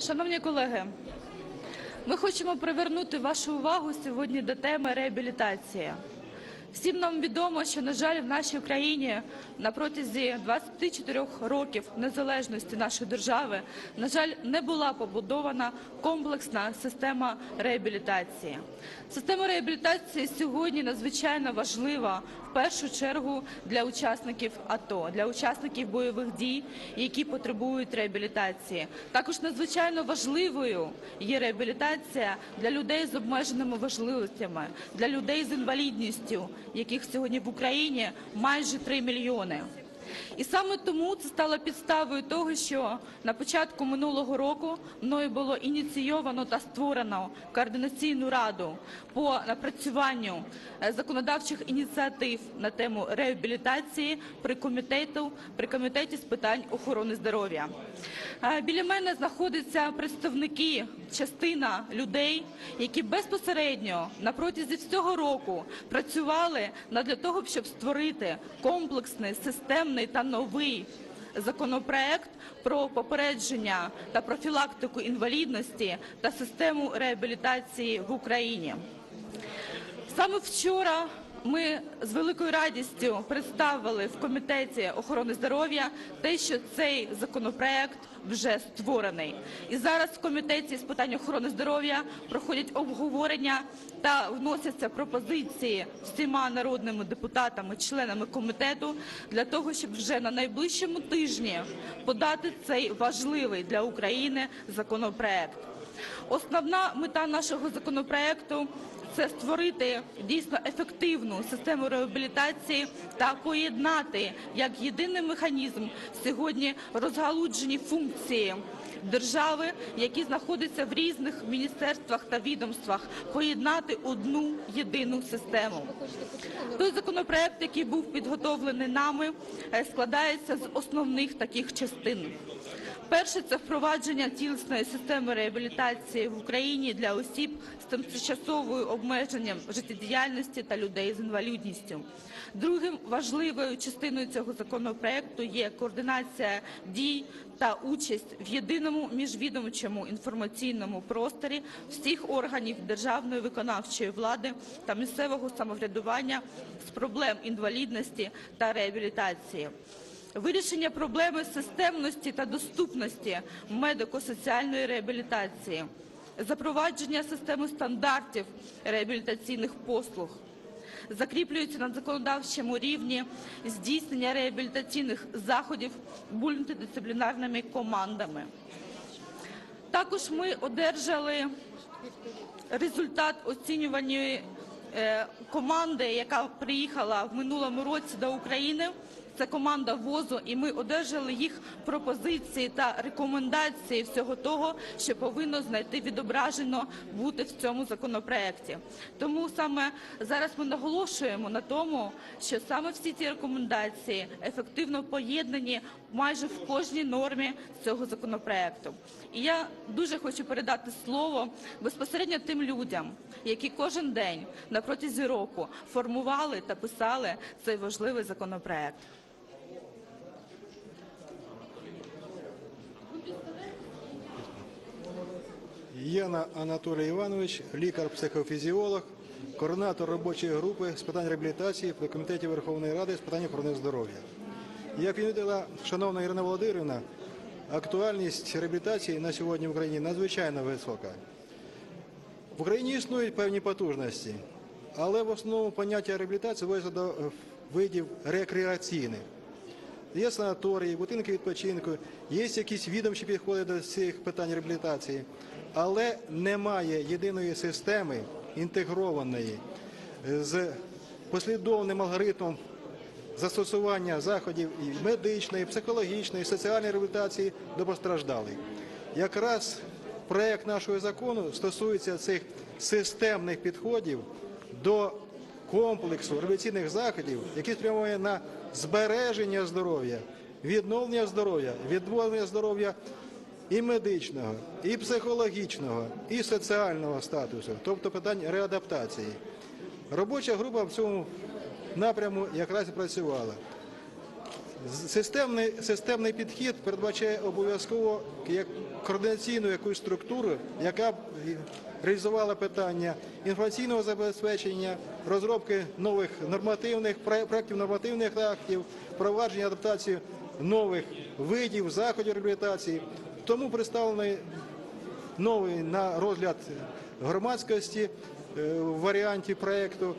Шановні колеги, ми хочемо привернути вашу увагу сьогодні до теми реабілітації. Всім нам відомо, що, на жаль, в нашій країні на протязі 24 років незалежності нашої держави, на жаль, не була побудована комплексна система реабілітації. Система реабілітації сьогодні надзвичайно важлива в першу чергу для учасників АТО, для учасників бойових дій, які потребують реабілітації. Також надзвичайно важливою є реабілітація для людей з обмеженими важливостями, для людей з інвалідністю, яких сьогодні в Україні майже 3 мільйони. І саме тому це стало підставою того, що на початку минулого року мною було ініційовано та створено координаційну раду по напрацюванню е, законодавчих ініціатив на тему реабілітації при комітету при комітеті з питань охорони здоров'я. Е, Біля мене знаходяться представники, частина людей, які безпосередньо на протязі всього року працювали для того, щоб створити комплексний, системний та новий законопроект про попередження та профілактику інвалідності та систему реабілітації в Україні. Саме вчора ми з великою радістю представили в комітеті охорони здоров'я те, що цей законопроект вже створений. І зараз в комітеті з питань охорони здоров'я проходять обговорення та вносяться пропозиції всіма народними депутатами, членами комітету для того, щоб вже на найближчому тижні подати цей важливий для України законопроект. Основна мета нашого законопроекту це створити дійсно ефективну систему реабілітації та поєднати як єдиний механізм сьогодні розгалуджені функції держави, які знаходяться в різних міністерствах та відомствах, поєднати одну єдину систему. Той законопроект, який був підготовлений нами, е, складається з основних таких частин. Перше це впровадження цілісної системи реабілітації в Україні для осіб з тимчасовою обмеженням життєдіяльності та людей з інвалідністю. Другим важливою частиною цього законопроекту є координація дій та участь в єдиному міжвідомчому інформаційному просторі всіх органів державної виконавчої влади та місцевого самоврядування з проблем інвалідності та реабілітації. Вирішення проблеми системності та доступності медико-соціальної реабілітації, запровадження системи стандартів реабілітаційних послуг, закріплюється на законодавчому рівні здійснення реабілітаційних заходів мультидисциплінарними командами. Також ми одержали результат оцінюваної е, команди, яка приїхала в минулому році до України. Це команда ВОЗу, і ми одержали їх пропозиції та рекомендації всього того, що повинно знайти відображено бути в цьому законопроекті. Тому саме зараз ми наголошуємо на тому, що саме всі ці рекомендації ефективно поєднані майже в кожній нормі цього законопроекту. І я дуже хочу передати слово безпосередньо тим людям, які кожен день на протязі року формували та писали цей важливий законопроект. Яна Анатолій Іванович, лікар-психофізіолог, координатор робочої групи з питань реабілітації при комітеті Верховної Ради з питань охорони здоров'я. Як відмітила шановна Ірина Володимирівна, актуальність реабілітації на сьогодні в Україні надзвичайно висока. В Україні існують певні потужності, але в основному поняття реабілітації зводиться до е, видів рекреаційних. Є санаторії, будинки відпочинку, є якісь відомчі підходи до цих питань реабілітації, але немає єдиної системи інтегрованої е, з послідовним алгоритмом застосування заходів і медичної, психологічної, соціальної реабілітації до постраждалих. Якраз проект нашого закону стосується цих системних підходів до комплексу реабілітаційних заходів, які спрямовані на збереження здоров'я, відновлення здоров'я, відновлення здоров'я і медичного, і психологічного, і соціального статусу, тобто питань реадаптації. Робоча група в цьому напряму якраз і працювала. Системний, системний підхід передбачає обов'язково як координаційну якусь структуру, яка б реалізувала питання інформаційного забезпечення, розробки нових нормативних проєктів нормативних актів, впровадження адаптації нових видів заходів реабілітації. Тому представлений новий на розгляд громадськості е, в варіанті проєкту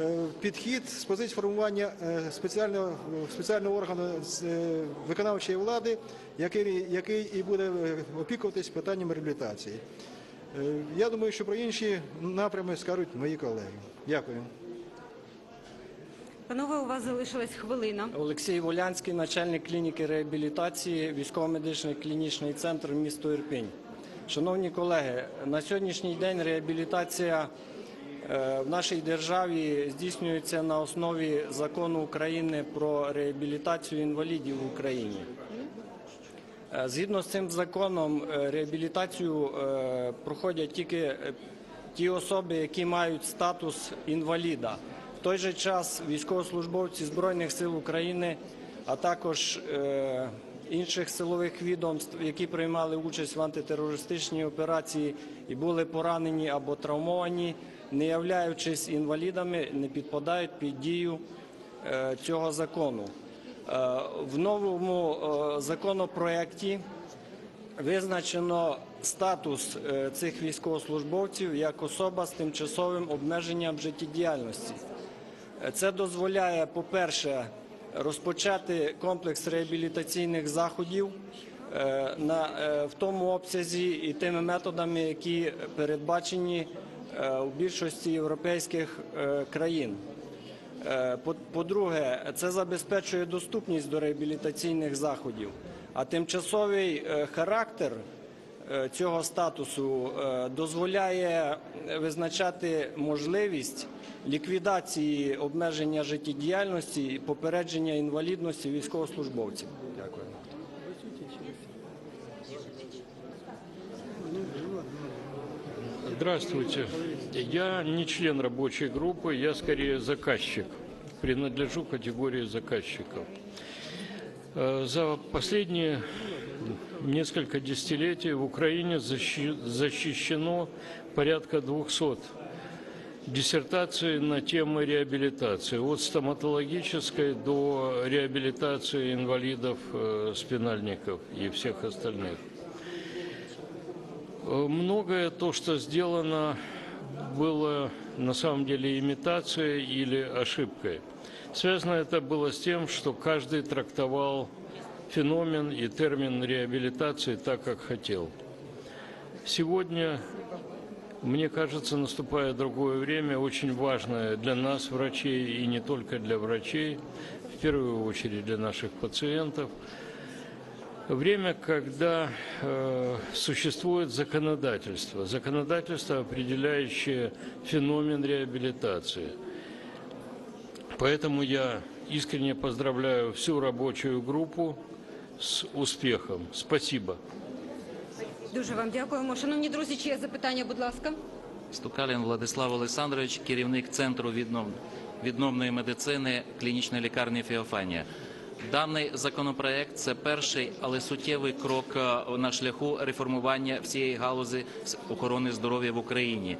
е, підхід з позиції формування е, спеціального, спеціального органу виконавчої влади, який, який і буде опікуватись питанням реабілітації. Е, Я думаю, що про інші напрями скажуть мої колеги. Дякую. Панове, у вас залишилась хвилина. Олексій Волянський, начальник клініки реабілітації, військово-медичний клінічний центр місто Ірпінь. Шановні колеги, на сьогоднішній день реабілітація е, в нашій державі здійснюється на основі закону України про реабілітацію інвалідів в Україні. Е, Згідно з цим законом, е, реабілітацію е, проходять тільки ті особи, які мають статус інваліда. В той же час військовослужбовці Збройних сил України, а також інших силових відомств, які приймали участь в антитерористичній операції і були поранені або травмовані, не являючись інвалідами, не підпадають під дію цього закону. Е, В новому е, законопроекті визначено статус е, цих військовослужбовців як особа з тимчасовим обмеженням життєдіяльності. Це дозволяє, по-перше, розпочати комплекс реабілітаційних заходів в тому обсязі і тими методами, які передбачені у більшості європейських країн. Е, по- По-друге, це забезпечує доступність до реабілітаційних заходів, а тимчасовий е, характер е, цього статусу дозволяє визначати можливість ліквідації обмеження життєдіяльності і попередження інвалідності військовослужбовців. Дякую. Здравствуйте. Я не член рабочей группы, я скорее заказчик. Принадлежу категории заказчиков. Э, За последние несколько десятилетий в Украине защи- защищено порядка 200 диссертаций на темы реабилитации, от стоматологической до реабилитации инвалидов, э, спинальников и всех остальных. Э, Многое то, что сделано, было на самом деле имитацией или ошибкой. Связано это было с тем, что каждый трактовал феномен и термин реабилитации так, как хотел. Сегодня, мне кажется, наступает другое время, очень важное для нас, врачей, и не только для врачей, в первую очередь для наших пациентов – Время, когда э, существует законодательство, законодательство, определяющее феномен реабилитации. Поэтому я искренне поздравляю всю рабочую группу с успехом. Спасибо. Дуже вам дякуємо. Шановні друзі, чи є запитання, будь ласка? Стукалін Владислав Олександрович, керівник центру віднов... відновної медицини клінічної лікарні Феофанія. Даний законопроект це перший, але суттєвий крок е, на шляху реформування всієї галузі охорони здоров'я в Україні.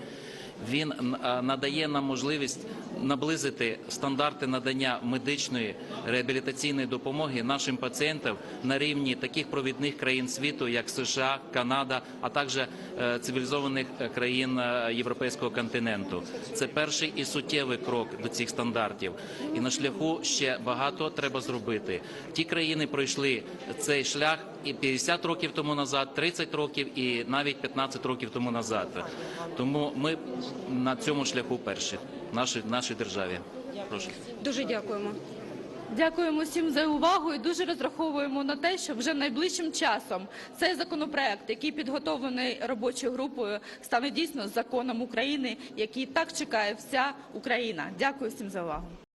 Він е, надає нам можливість наблизити стандарти надання медичної реабілітаційної допомоги нашим пацієнтам на рівні таких провідних країн світу, як США, Канада, а також е, цивілізованих е, країн європейського континенту. Це перший і суттєвий крок до цих стандартів. І на шляху ще багато треба зробити. Ті країни пройшли цей шлях і 50 років тому назад, 30 років і навіть 15 років тому назад. Тому ми на цьому шляху перші в нашій, нашій державі. Прошу. Дуже дякуємо. Дякуємо всім за увагу і дуже розраховуємо на те, що вже найближчим часом цей законопроект, який підготовлений робочою групою, стане дійсно законом України, який так чекає вся Україна. Дякую всім за увагу.